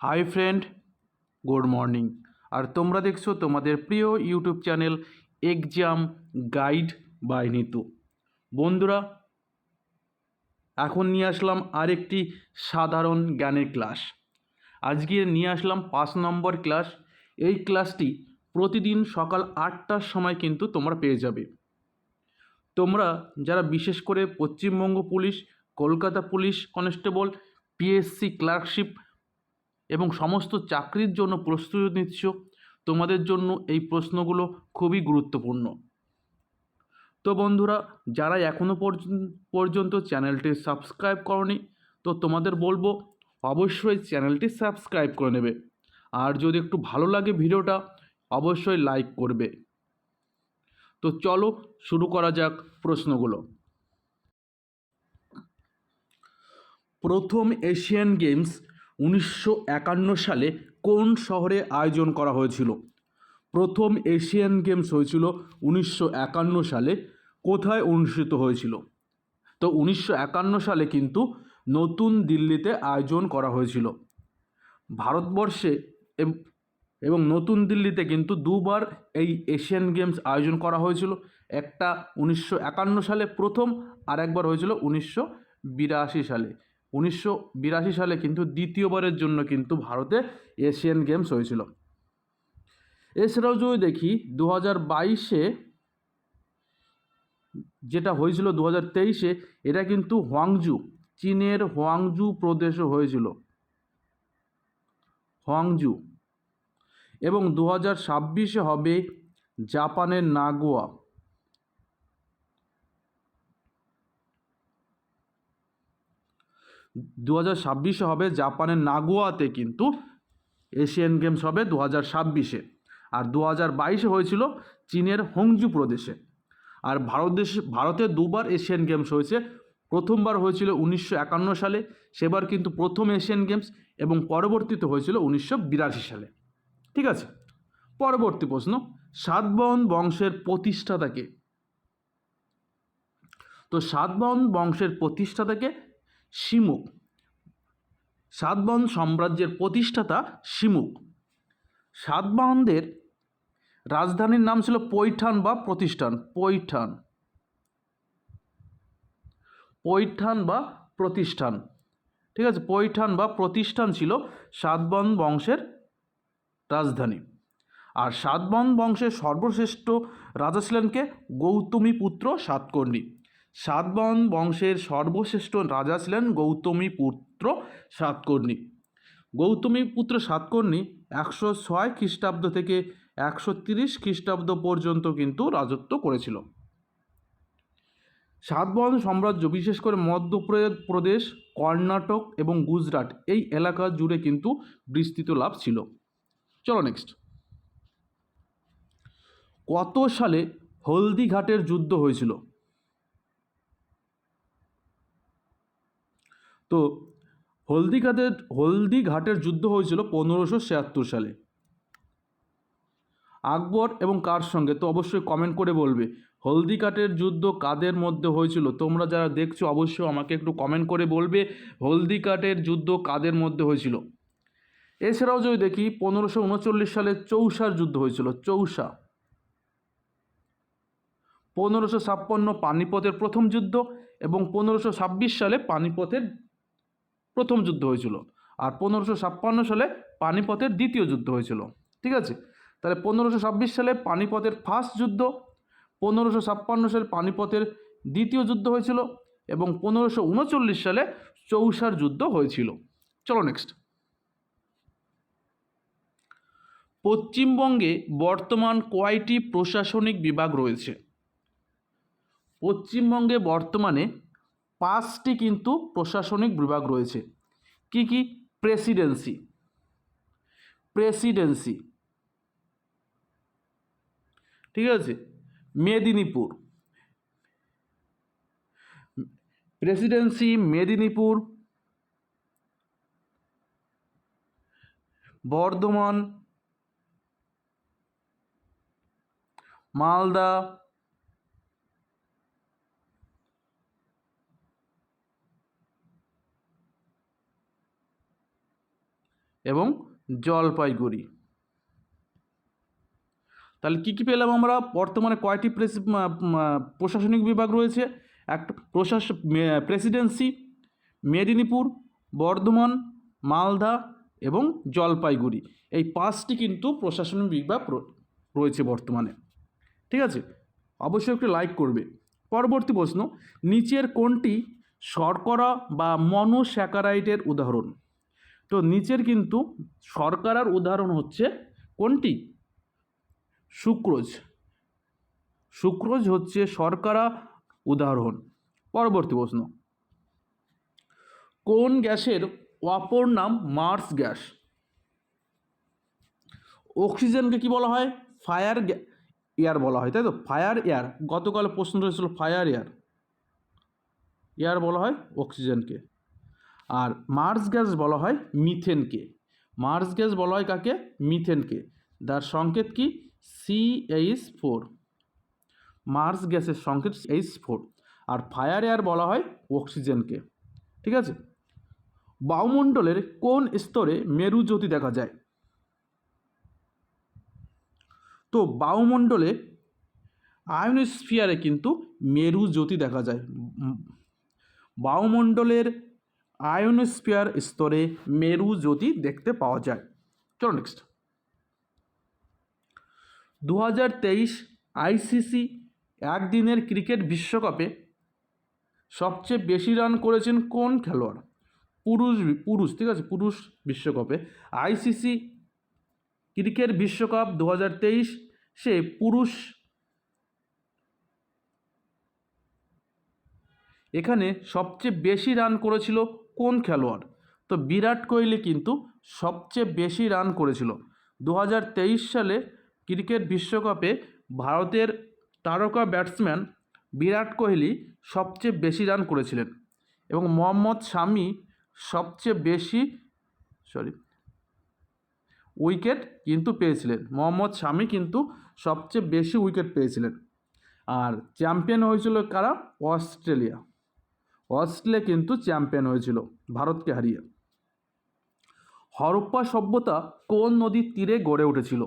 Hi friend, good morning. আর তোমরা দেখছ তোমাদের প্রিয় YouTube channel exam guide by Nitu. বন্ধুরা, এখন নিয়ে আসলাম আরেকটি সাধারণ জ্ঞানের ক্লাস। আজকে নিয়ে আসলাম পাঁচ নম্বর ক্লাস। এই ক্লাসটি প্রতিদিন সকাল আটটার সময় কিন্তু তোমরা পেয়ে যাবে। তোমরা যারা বিশেষ করে Paschimbanga police, Kolkata police constable, PSC clerkship এবং সমস্ত চাকরির জন্য প্রস্তুতি নিচ্ছ। তোমাদের জন্য এই প্রশ্নগুলো খুবই গুরুত্বপূর্ণ। তো বন্ধুরা, যারা এখনও পর্যন্ত চ্যানেলটি সাবস্ক্রাইব করনি, তো তোমাদের বলব, অবশ্যই চ্যানেলটি সাবস্ক্রাইব করে নেবে। আর যদি একটু ভালো লাগে ভিডিওটা, অবশ্যই লাইক করবে। তো চলো শুরু করা যাক প্রশ্নগুলো। প্রথম এশিয়ান গেমস উনিশশো একান্ন সালে কোন শহরে আয়োজন করা হয়েছিল? প্রথম এশিয়ান গেমস হয়েছিল উনিশশো একান্ন সালে, কোথায় অনুষ্ঠিত হয়েছিল? তো উনিশশো একান্ন সালে কিন্তু নতুন দিল্লিতে আয়োজন করা হয়েছিল। ভারতবর্ষে এব- নতুন দিল্লিতে কিন্তু দুবার এই এশিয়ান গেমস আয়োজন করা হয়েছিল। একটা উনিশশো একান্ন সালে প্রথম আর একবার হয়েছিল উনিশশো বিরাশি সালে। উনিশশো বিরাশি সালে কিন্তু দ্বিতীয়বারের জন্য কিন্তু ভারতে এশিয়ান গেমস হয়েছিল। এছাড়াও যদি দেখি দু হাজার বাইশে যেটা হয়েছিল দু হাজার তেইশে, এটা কিন্তু হোয়াংজু, চীনের হোয়াংজু প্রদেশে হয়েছিল। হোয়াংজু। এবং দু হাজার ছাব্বিশে হবে জাপানের নাগোয়া। দু হাজার ছাব্বিশে হবে জাপানের নাগোয়াতে কিন্তু এশিয়ান গেমস হবে দু হাজার ছাব্বিশে। আর দু হাজার বাইশে হয়েছিল চীনের হংজু প্রদেশে। আর ভারত দেশ, ভারতে দুবার এশিয়ান গেমস হয়েছে। প্রথমবার হয়েছিল উনিশশো একান্ন সালে, সেবার কিন্তু প্রথম এশিয়ান গেমস এবং পরবর্তীতে হয়েছিল উনিশশো বিরাশি সালে। ঠিক আছে? পরবর্তী প্রশ্ন, সাতবাহন বংশের প্রতিষ্ঠাতাকে তো সাতবাহন বংশের প্রতিষ্ঠাতাকে শিমুক। সাতবাহন সাম্রাজ্যের প্রতিষ্ঠাতা শিমুক। সাতবাহনদের রাজধানীর নাম ছিল পৈঠান বা প্রতিষ্ঠান, পৈঠান। পৈঠান বা প্রতিষ্ঠান। ঠিক আছে, পৈঠান বা প্রতিষ্ঠান ছিল সাতবাহন বংশের রাজধানী। আর সাতবাহন বংশের সর্বশ্রেষ্ঠ রাজা ছিলেন কে? গৌতমী পুত্র সাতকর্ণী। সাতবাহন বংশের সর্বশ্রেষ্ঠ রাজা ছিলেন গৌতমী পুত্র সাতকর্ণী। গৌতমী পুত্র সাতকর্ণী একশো ছয় খ্রিস্টাব্দ থেকে একশো তিরিশ খ্রিস্টাব্দ পর্যন্ত কিন্তু রাজত্ব করেছিল। সাতবাহন সাম্রাজ্য, বিশেষ করে মধ্যপ্রদেশ কর্ণাটক এবং গুজরাট এই এলাকা জুড়ে কিন্তু বিস্তৃত লাভ ছিল। চলো নেক্সট কত সালে হলদিঘাটের যুদ্ধ হয়েছিল? তো হলদিঘাটের হলদিঘাটের যুদ্ধ হয়েছিল পনেরোশো ছিয়াত্তর সালে। আকবর এবং কার সঙ্গে? তো অবশ্যই কমেন্ট করে বলবে। হলদিঘাটের যুদ্ধ কাদের মধ্যে হয়েছিল? তোমরা যারা দেখছ, অবশ্যই আমাকে একটু কমেন্ট করে বলবে হলদিঘাটের যুদ্ধ কাদের মধ্যে হয়েছিল। এছাড়াও যদি দেখি, পনেরোশো উনচল্লিশ সালে চৌসার যুদ্ধ হয়েছিল চৌসা পনেরোশো ছাপ্পান্ন পানিপথের প্রথম যুদ্ধ এবং পনেরোশো ছাব্বিশ সালে পানিপথের প্রথম যুদ্ধ হয়েছিল। আর পনেরোশো ছাপ্পান্ন সালে পানিপথের দ্বিতীয় যুদ্ধ হয়েছিল। ঠিক আছে? তাহলে পনেরোশো ছাব্বিশ সালে পানিপথের ফার্স্ট যুদ্ধ, পনেরোশো ছাপ্পান্ন সালে পানিপথের দ্বিতীয় যুদ্ধ হয়েছিল এবং পনেরোশো উনচল্লিশ সালে চৌসার যুদ্ধ হয়েছিল। চলো নেক্সট পশ্চিমবঙ্গে বর্তমান কয়টি প্রশাসনিক বিভাগ রয়েছে? পশ্চিমবঙ্গে বর্তমানে পাঁচটি কিন্তু প্রশাসনিক বিভাগ রয়েছে। কি কি? প্রেসিডেন্সি। প্রেসিডেন্সি। ঠিক আছে? মেদিনীপুর। প্রেসিডেন্সি মেদিনীপুর। বর্ধমান। মালদা। এবং জলপাইগুড়ি। তাহলে কী কী পেলাম আমরা? বর্তমানে কয়টি প্রেস- প্রশাসনিক বিভাগ রয়েছে? একটা প্রশাস প্রেসিডেন্সি, মেদিনীপুর, বর্ধমান, মালদা এবং জলপাইগুড়ি। এই পাঁচটি কিন্তু প্রশাসনিক বিভাগ রয়েছে বর্তমানে। ঠিক আছে? অবশ্যই একটু লাইক করবে। পরবর্তী প্রশ্ন, নিচের কোনটি শর্করা বা মনোস্যাকারাইটের উদাহরণ? তো নিচের কিন্তু শর্করার উদাহরণ হচ্ছে কোনটি? সুক্রোজ। সুক্রোজ হচ্ছে শর্করা উদাহরণ। পরবর্তী প্রশ্ন। কোন গ্যাসের অপর নাম মার্স গ্যাস? অক্সিজেনকে কি বলা হয়? ফায়ার এয়ার বলা হয়, তাই তো? Fire air. গতকাল প্রশ্ন হয়েছিল ফায়ার এয়ার। এয়ার বলা হয় অক্সিজেনকে। আর মার্স গ্যাস বলা হয় মিথেনকে মার্স গ্যাস বলা হয় কাকে? মিথেনকে যার সংকেত কি? সি এইচ ফোর মার্স গ্যাসের সংকেত এইচ ফোর আর ফায়ার এয়ার বলা হয় অক্সিজেনকে ঠিক আছে? বায়ুমণ্ডলের কোন স্তরে মেরু জ্যোতি দেখা যায়? তো বায়ুমণ্ডলে আয়নোস্ফিয়ারে কিন্তু মেরু জ্যোতি দেখা যায়। বায়ুমণ্ডলের আয়নোস্ফিয়ার স্তরে মেরু জ্যোতি দেখতে পাওয়া যায়। চলো নেক্সট দু হাজার তেইশ আইসিসি একদিনের ক্রিকেট বিশ্বকাপে সবচেয়ে বেশি রান করেছেন কোন খেলোয়াড়? পুরুষ পুরুষ, ঠিক আছে? পুরুষ বিশ্বকাপে। আইসিসি ক্রিকেট বিশ্বকাপ দু হাজার তেইশ সে পুরুষ এখানে সবচেয়ে বেশি রান করেছিল কোন খেলোয়াড়? তো বিরাট কোহলি কিন্তু সবচেয়ে বেশি রান করেছিল। দু হাজার তেইশ সালে ক্রিকেট বিশ্বকাপে ভারতের তারকা ব্যাটসম্যান বিরাট কোহলি সবচেয়ে বেশি রান করেছিলেন এবং মোহাম্মদ শামি সবচেয়ে বেশি সরি উইকেট কিন্তু পেয়েছিলেন। মোহাম্মদ শামি কিন্তু সবচেয়ে বেশি উইকেট পেয়েছিলেন। আর চ্যাম্পিয়ন হয়েছিল কারা? অস্ট্রেলিয়া। অস্ট্রেলিয়া কিন্তু চ্যাম্পিয়ন হয়েছিল ভারতকে হারিয়ে। হরপ্পা সভ্যতা কোন নদীর তীরে গড়ে উঠেছিল?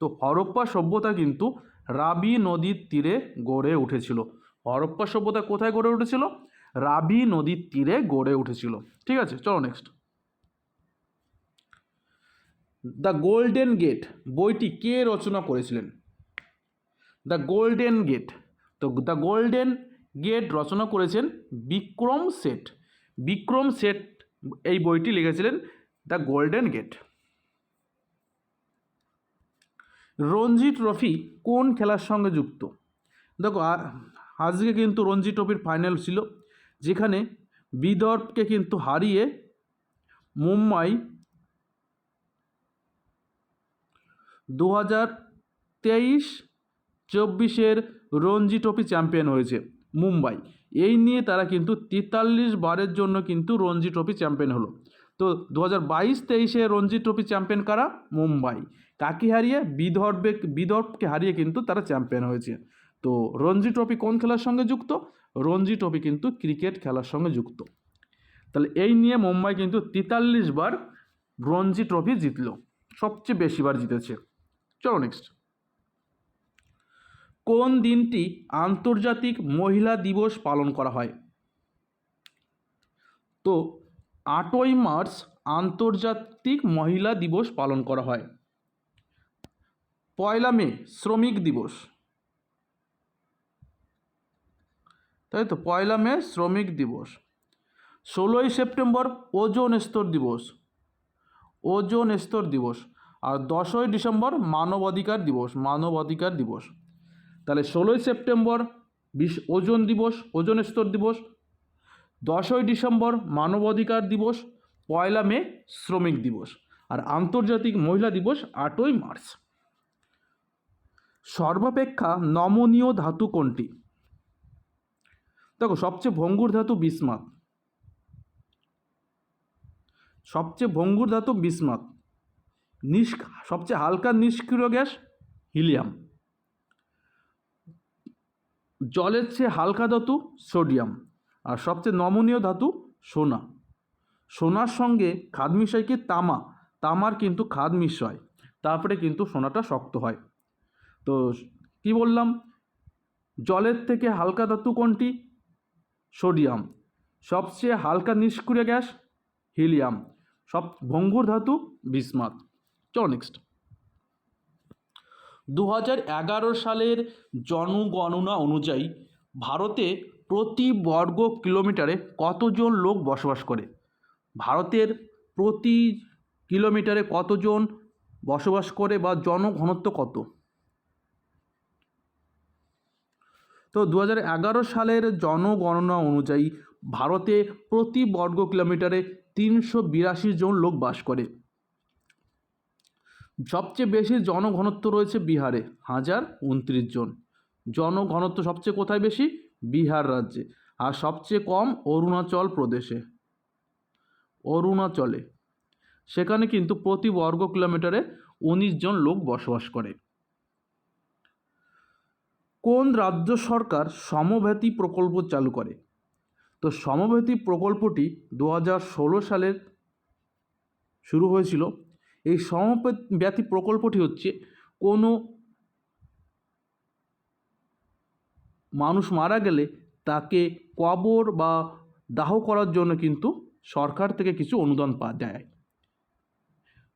তো হরপ্পা সভ্যতা কিন্তু রাবি নদীর তীরে গড়ে উঠেছিল। হরপ্পা সভ্যতা কোথায় গড়ে উঠেছিল? রাবি নদীর তীরে গড়ে উঠেছিল। ঠিক আছে, চলো নেক্সট দ্য গোল্ডেন গেট বইটি কে রচনা করেছিলেন? দ্য গোল্ডেন গেট তো দ্য গোল্ডেন গেট রচনা করেছেন বিক্রম সেট বিক্রম সেট এই বইটি লিখেছিলেন The Golden Gate. Ranji trophy কোন খেলার সঙ্গে যুক্ত? দেখো আজকে কিন্তু রঞ্জি ট্রফির ফাইনাল ছিল, যেখানে বিদর্ভকে কিন্তু হারিয়ে মুম্বাই দু হাজার তেইশ চব্বিশের রঞ্জি ট্রফি চ্যাম্পিয়ন হয়েছে। মুম্বাই। এই নিয়ে তারা কিন্তু তেতাল্লিশ বারের জন্য কিন্তু রঞ্জি ট্রফি চ্যাম্পিয়ন হলো। তো দু হাজার বাইশ তেইশে রঞ্জি ট্রফি চ্যাম্পিয়ন কারা? মুম্বাই। কাকে হারিয়ে? বিদর্ভে, বিদর্ভকে হারিয়ে কিন্তু তারা চ্যাম্পিয়ন হয়েছে। তো রঞ্জি ট্রফি কোন খেলার সঙ্গে যুক্ত? রঞ্জি ট্রফি কিন্তু ক্রিকেট খেলার সঙ্গে যুক্ত। তাহলে এই নিয়ে মুম্বাই কিন্তু তেতাল্লিশ বার রঞ্জি ট্রফি জিতলো। সবচেয়ে বেশিবার জিতেছে। চলো নেক্সট কোন দিনটি আন্তর্জাতিক মহিলা দিবস পালন করা হয়? তো, আটই মার্চ আন্তর্জাতিক মহিলা দিবস পালন করা হয়। পয়লা মে, শ্রমিক দিবস। তাই তো, পয়লা মে, শ্রমিক দিবস। ষোলোই সেপ্টেম্বর, ওজোন স্তর দিবস। ওজোন স্তর দিবস। আর দশই ডিসেম্বর, মানবাধিকার দিবস মানবাধিকার দিবস। তাহলে ষোলোই সেপ্টেম্বর বিশ ওজন দিবস, ওজন স্তর দিবস, দশই ডিসেম্বর মানবাধিকার দিবস, পয়লা মে শ্রমিক দিবস, আর আন্তর্জাতিক মহিলা দিবস আটই মার্চ। সর্বাপেক্ষা নমনীয় ধাতু কোনটি? দেখো, সবচেয়ে ভঙ্গুর ধাতু বিসমাত। সবচেয়ে ভঙ্গুর ধাতু বিসমাত। নিষ্ সবচেয়ে হালকা নিষ্ক্রিয় গ্যাস হিলিয়াম। জলের চেয়ে হালকা ধাতু সোডিয়াম আর সবচেয়ে নমনীয় ধাতু সোনা। সোনার সঙ্গে খাদ মিশাই কি তামা? তামার কিন্তু খাদ মিশায়, তারপরে কিন্তু সোনাটা শক্ত হয়। তো কি বললাম? জলের থেকে হালকা ধাতু কোনটি? সোডিয়াম। সবচেয়ে হালকা নিষ্ক্রিয় গ্যাস হিলিয়াম। সব ভঙ্গুর ধাতু বিসমাত। চলো নেক্সট দু সালের জনগণনা অনুযায়ী ভারতে প্রতি বর্গ কিলোমিটারে কতজন লোক বসবাস করে? ভারতের প্রতি কিলোমিটারে কতজন বসবাস করে বা জনঘনত্ব কত? তো দু সালের জনগণনা অনুযায়ী ভারতে প্রতি বর্গ কিলোমিটারে তিনশো বিরাশি জন লোক বাস করে। সবচেয়ে বেশি জনঘনত্ব রয়েছে বিহারে, হাজার উনত্রিশ জন। জনঘনত্ব সবচেয়ে কোথায় বেশি? বিহার রাজ্যে, আর সবচেয়ে কম অরুণাচল প্রদেশে। অরুণাচলে, সেখানে কিন্তু প্রতি বর্গ কিলোমিটারে উনিশ জন লোক বসবাস করে। কোন রাজ্য সরকার সমব্যাতি প্রকল্প চালু করে? তো সমব্যাতি প্রকল্পটি দু সালের শুরু হয়েছিল এই সমব্যাতি প্রকল্পটি হচ্ছে কোনো মানুষ মারা গেলে তাকে কবর বা দাহ করার জন্য কিন্তু সরকার থেকে কিছু অনুদান পা দেয়।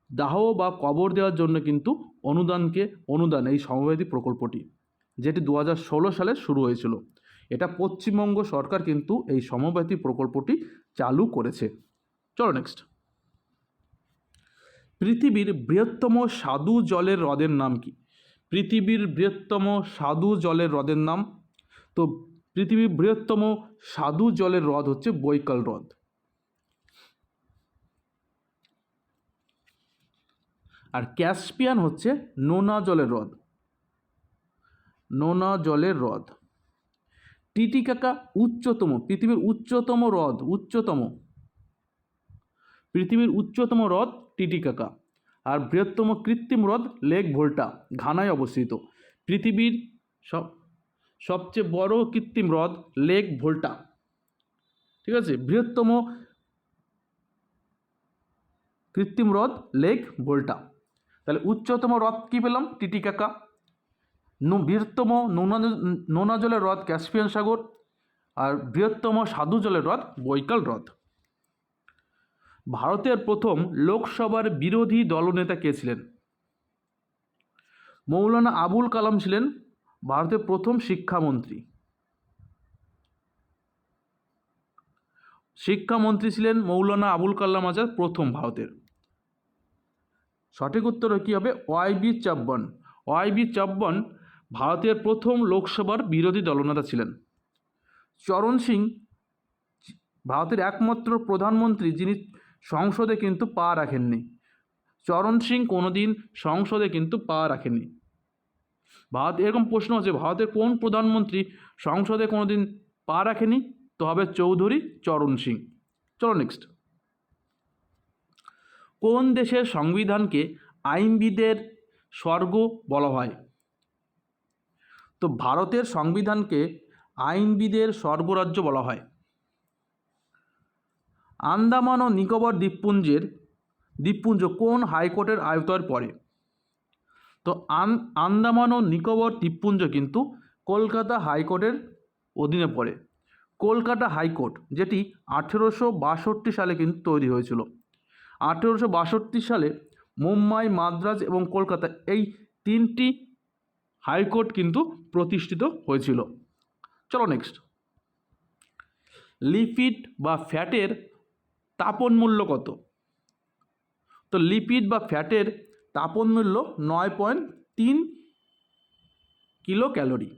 দাহ বা কবর দেওয়ার জন্য কিন্তু অনুদানকে অনুদান, এই সমব্যাতি প্রকল্পটি, যেটি দু সালে শুরু হয়েছিল। এটা পশ্চিমবঙ্গ সরকার কিন্তু এই সমব্যাতি প্রকল্পটি চালু করেছে। চলো নেক্সট পৃথিবীর বৃহত্তম স্বাদু জলের হ্রদের নাম কি? পৃথিবীর বৃহত্তম স্বাদু জলের হ্রদের নাম? তো পৃথিবীর বৃহত্তম স্বাদু জলের হ্রদ হচ্ছে বৈকাল হ্রদ। আর ক্যাসপিয়ান হচ্ছে নোনা জলের হ্রদ। নোনা জলের হ্রদ। টিটিকাকা উচ্চতম, পৃথিবীর উচ্চতম হ্রদ, উচ্চতম। পৃথিবীর উচ্চতম হ্রদ টিটিকাকা আর বৃহত্তম কৃত্রিম হ্রদ লেক ভোল্টা, ঘানায় অবস্থিত। পৃথিবীর সব, সবচেয়ে বড় কৃত্রিম হ্রদ লেক ভোল্টা। ঠিক আছে? বৃহত্তম কৃত্রিম হ্রদ লেক ভোল্টা। তাহলে উচ্চতম হ্রদ কী পেলাম? টিটিকাকা বৃহত্তম নোনা নোনা জলের হ্রদ ক্যাসপিয়ান সাগর। আর বৃহত্তম সাধু জলের হ্রদ বৈকাল হ্রদ। ভারতের প্রথম লোকসভার বিরোধী দলনেতা কে ছিলেন? মৌলানা আবুল কালাম ছিলেন ভারতের প্রথম শিক্ষামন্ত্রী। শিক্ষামন্ত্রী ছিলেন মৌলানা আবুল কালাম আজাদ, প্রথম ভারতের। সঠিক উত্তর কী হবে? ওয়াইবি চাব্বন। ওয়াইবি চাব্বন ভারতের প্রথম লোকসভার বিরোধী দলনেতা ছিলেন। চরণ সিং, ভারতের একমাত্র প্রধানমন্ত্রী যিনি সংসদে কিন্তু পা রাখেননি। চরণ সিং কোনোদিন সংসদে কিন্তু পা রাখেননি। ভারত এরকম প্রশ্ন আছে, ভারতের কোন প্রধানমন্ত্রী সংসদে কোনোদিন পা রাখেনি? তো হবে চৌধুরী চরণ সিং। চলো নেক্সট কোন দেশের সংবিধানকে আইনবিদের স্বর্গ বলা হয়? তো ভারতের সংবিধানকে আইনবিদের স্বর্গরাজ্য বলা হয়। আন্দামান ও নিকোবর দ্বীপপুঞ্জের, দ্বীপপুঞ্জ কোন হাইকোর্টের আয়তর পড়ে তো আন, আন্দামান ও নিকোবর দ্বীপপুঞ্জ কিন্তু কলকাতা হাইকোর্টের অধীনে পড়ে। কলকাতা হাইকোর্ট, যেটি আঠেরোশো বাষট্টি সালে কিন্তু তৈরি হয়েছিল। আঠেরোশো বাষট্টি সালে মুম্বাই, মাদ্রাজ এবং কলকাতা এই তিনটি হাইকোর্ট কিন্তু প্রতিষ্ঠিত হয়েছিল। চলো নেক্সট লিপিড বা ফ্যাটের তাপন মূল্য কত? তো লিপিড বা ফ্যাটের তাপন মূল্য নয় পয়েন্ট তিন কিলো ক্যালোরি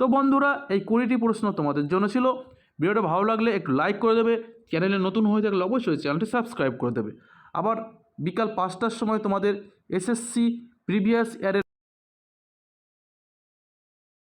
তো বন্ধুরা, এই কুড়িটি প্রশ্ন তোমাদের জন্য ছিল। ভিডিওটা ভালো লাগলে একটু লাইক করে দেবে। চ্যানেলে নতুন হয়ে থাকলে অবশ্যই চ্যানেলটি সাবস্ক্রাইব করে দেবে। আবার বিকাল পাঁচটার সময় তোমাদের এসএসসি প্রিভিয়াস ইয়ারের